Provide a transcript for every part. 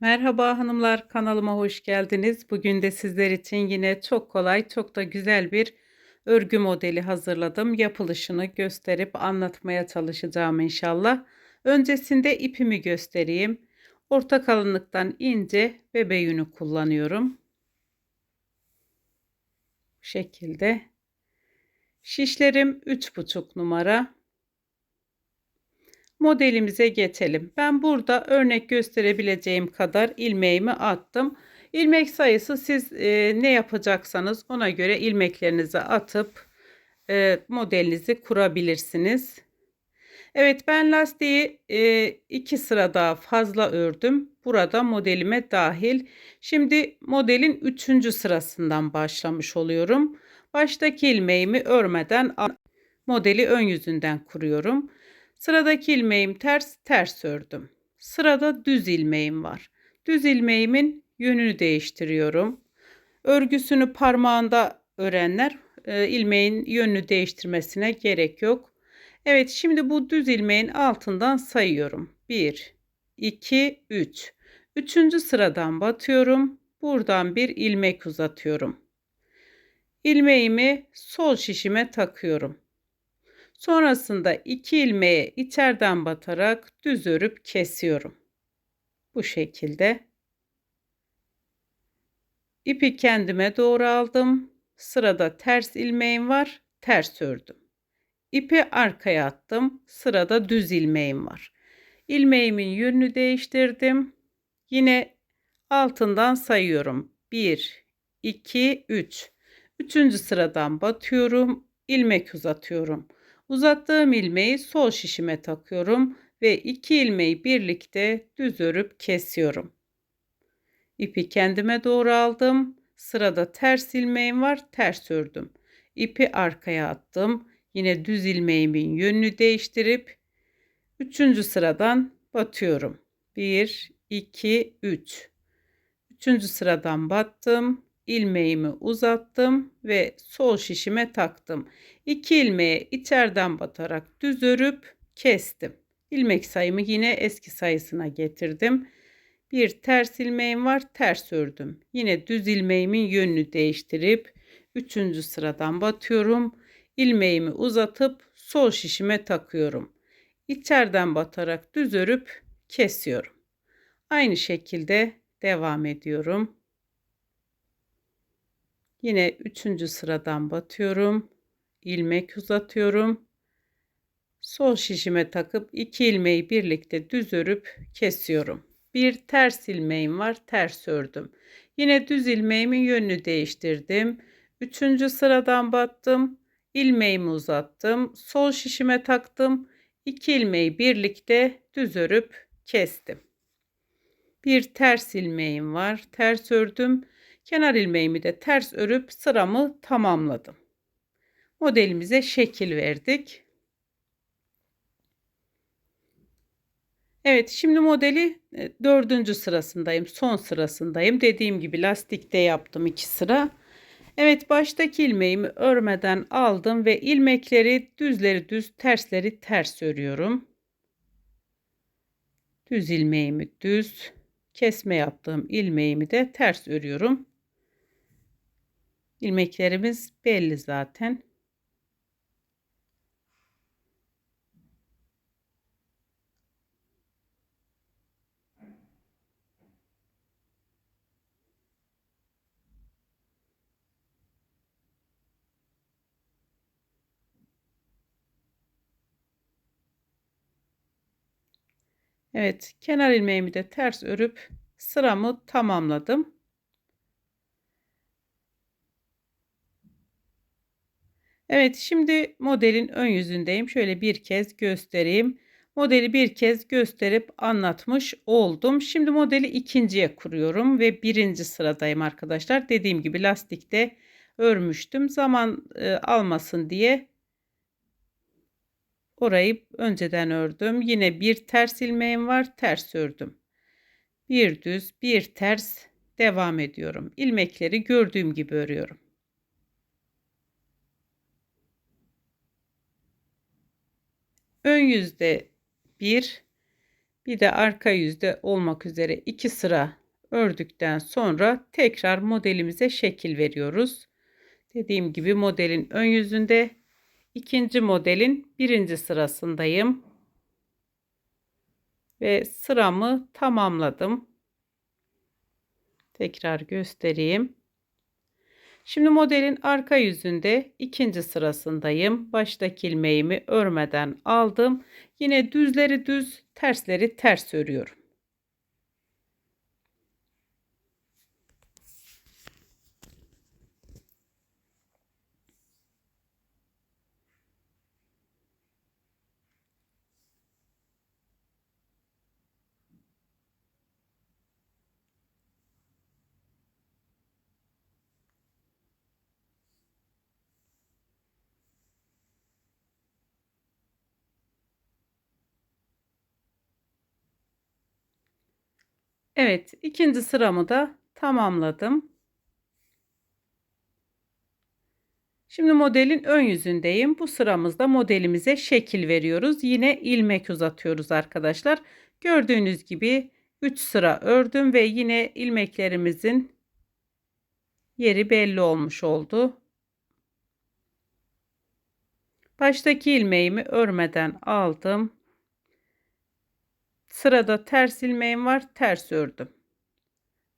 Merhaba hanımlar, kanalıma hoş geldiniz. Bugün de sizler için yine çok kolay, çok da güzel bir örgü modeli hazırladım. Yapılışını gösterip anlatmaya çalışacağım inşallah. Öncesinde ipimi göstereyim. Orta kalınlıktan ince bebe yünü kullanıyorum. Bu şekilde. Şişlerim 3,5 numara modelimize geçelim. Ben burada örnek gösterebileceğim kadar ilmeğimi attım. İlmek sayısı siz e, ne yapacaksanız ona göre ilmeklerinizi atıp e, modelinizi kurabilirsiniz. Evet ben lastiği e, iki sıra daha fazla ördüm. Burada modelime dahil. Şimdi modelin üçüncü sırasından başlamış oluyorum. Baştaki ilmeğimi örmeden modeli ön yüzünden kuruyorum. Sıradaki ilmeğim ters, ters ördüm. Sırada düz ilmeğim var. Düz ilmeğimin yönünü değiştiriyorum. Örgüsünü parmağında örenler e, ilmeğin yönünü değiştirmesine gerek yok. Evet şimdi bu düz ilmeğin altından sayıyorum. 1, 2, 3. Üçüncü sıradan batıyorum. Buradan bir ilmek uzatıyorum. İlmeğimi sol şişime takıyorum. Sonrasında iki ilmeğe içeriden batarak düz örüp kesiyorum. Bu şekilde. İpi kendime doğru aldım. Sırada ters ilmeğim var. Ters ördüm. İpi arkaya attım. Sırada düz ilmeğim var. İlmeğimin yönünü değiştirdim. Yine altından sayıyorum. 1, 2, 3. Üçüncü sıradan batıyorum. ilmek uzatıyorum. Uzattığım ilmeği sol şişime takıyorum ve iki ilmeği birlikte düz örüp kesiyorum. İpi kendime doğru aldım. Sırada ters ilmeğim var. Ters ördüm. İpi arkaya attım. Yine düz ilmeğimin yönünü değiştirip üçüncü sıradan batıyorum. 1 2 3 Üçüncü sıradan battım ilmeğimi uzattım ve sol şişime taktım. 2 ilmeğe içeriden batarak düz örüp kestim. İlmek sayımı yine eski sayısına getirdim. Bir ters ilmeğim var, ters ördüm. Yine düz ilmeğimin yönünü değiştirip 3. sıradan batıyorum. İlmeğimi uzatıp sol şişime takıyorum. İçeriden batarak düz örüp kesiyorum. Aynı şekilde devam ediyorum. Yine üçüncü sıradan batıyorum. ilmek uzatıyorum. Sol şişime takıp iki ilmeği birlikte düz örüp kesiyorum. Bir ters ilmeğim var. Ters ördüm. Yine düz ilmeğimin yönünü değiştirdim. Üçüncü sıradan battım. ilmeğimi uzattım. Sol şişime taktım. iki ilmeği birlikte düz örüp kestim. Bir ters ilmeğim var. Ters ördüm. Kenar ilmeğimi de ters örüp sıramı tamamladım. Modelimize şekil verdik. Evet şimdi modeli e, dördüncü sırasındayım. Son sırasındayım. Dediğim gibi lastikte yaptım iki sıra. Evet baştaki ilmeğimi örmeden aldım ve ilmekleri düzleri düz tersleri ters örüyorum. Düz ilmeğimi düz kesme yaptığım ilmeğimi de ters örüyorum. İlmeklerimiz belli zaten. Evet, kenar ilmeğimi de ters örüp sıramı tamamladım. Evet şimdi modelin ön yüzündeyim. Şöyle bir kez göstereyim. Modeli bir kez gösterip anlatmış oldum. Şimdi modeli ikinciye kuruyorum ve birinci sıradayım arkadaşlar. Dediğim gibi lastikte örmüştüm. Zaman e, almasın diye orayı önceden ördüm. Yine bir ters ilmeğim var. Ters ördüm. Bir düz bir ters devam ediyorum. İlmekleri gördüğüm gibi örüyorum. Ön yüzde bir bir de arka yüzde olmak üzere iki sıra ördükten sonra tekrar modelimize şekil veriyoruz. Dediğim gibi modelin ön yüzünde ikinci modelin birinci sırasındayım. Ve sıramı tamamladım. Tekrar göstereyim. Şimdi modelin arka yüzünde ikinci sırasındayım. Baştaki ilmeğimi örmeden aldım. Yine düzleri düz, tersleri ters örüyorum. Evet, ikinci sıramı da tamamladım. Şimdi modelin ön yüzündeyim. Bu sıramızda modelimize şekil veriyoruz. Yine ilmek uzatıyoruz arkadaşlar. Gördüğünüz gibi 3 sıra ördüm ve yine ilmeklerimizin yeri belli olmuş oldu. Baştaki ilmeğimi örmeden aldım. Sırada ters ilmeğim var. Ters ördüm.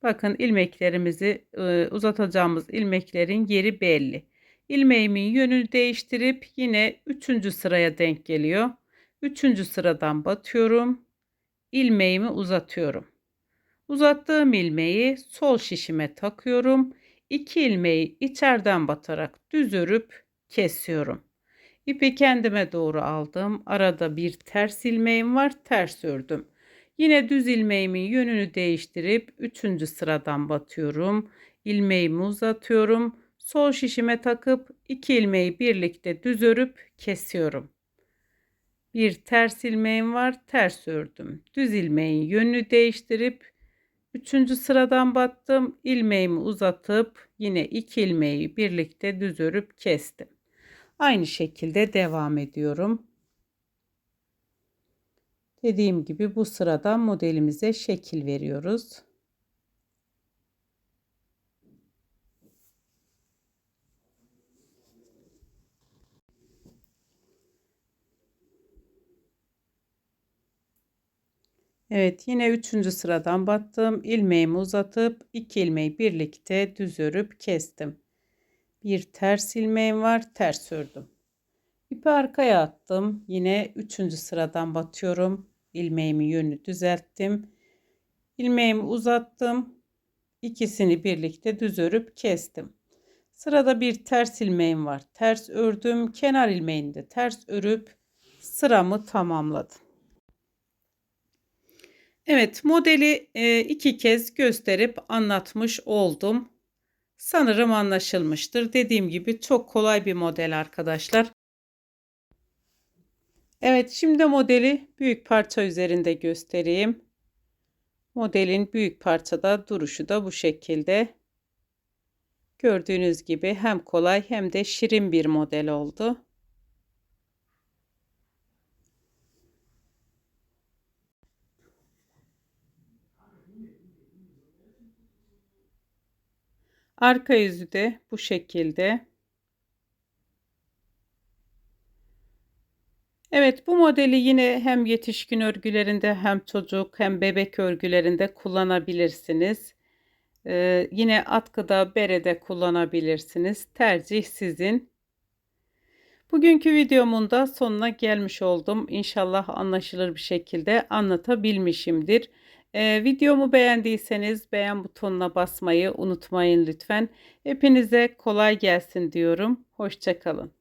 Bakın ilmeklerimizi uzatacağımız ilmeklerin yeri belli. İlmeğimin yönünü değiştirip yine 3. sıraya denk geliyor. 3. sıradan batıyorum. İlmeğimi uzatıyorum. Uzattığım ilmeği sol şişime takıyorum. 2 ilmeği içeriden batarak düz örüp kesiyorum. İpi kendime doğru aldım. Arada bir ters ilmeğim var. Ters ördüm. Yine düz ilmeğimin yönünü değiştirip 3. sıradan batıyorum. İlmeğimi uzatıyorum. Sol şişime takıp 2 ilmeği birlikte düz örüp kesiyorum. Bir ters ilmeğim var. Ters ördüm. Düz ilmeğin yönünü değiştirip 3. sıradan battım. İlmeğimi uzatıp yine 2 ilmeği birlikte düz örüp kestim. Aynı şekilde devam ediyorum. Dediğim gibi bu sırada modelimize şekil veriyoruz. Evet yine üçüncü sıradan battım. ilmeğimi uzatıp iki ilmeği birlikte düz örüp kestim bir ters ilmeğim var ters ördüm ipi arkaya attım yine üçüncü sıradan batıyorum ilmeğimi yönünü düzelttim ilmeğimi uzattım ikisini birlikte düz örüp kestim sırada bir ters ilmeğim var ters ördüm kenar ilmeğini de ters örüp sıramı tamamladım Evet modeli e, iki kez gösterip anlatmış oldum. Sanırım anlaşılmıştır. Dediğim gibi çok kolay bir model arkadaşlar. Evet şimdi modeli büyük parça üzerinde göstereyim. Modelin büyük parçada duruşu da bu şekilde. Gördüğünüz gibi hem kolay hem de şirin bir model oldu. Arka yüzü de bu şekilde. Evet bu modeli yine hem yetişkin örgülerinde hem çocuk hem bebek örgülerinde kullanabilirsiniz. Ee, yine atkıda berede kullanabilirsiniz. Tercih sizin. Bugünkü videomun da sonuna gelmiş oldum. İnşallah anlaşılır bir şekilde anlatabilmişimdir. Ee, videomu beğendiyseniz beğen butonuna basmayı unutmayın lütfen. Hepinize kolay gelsin diyorum. Hoşçakalın.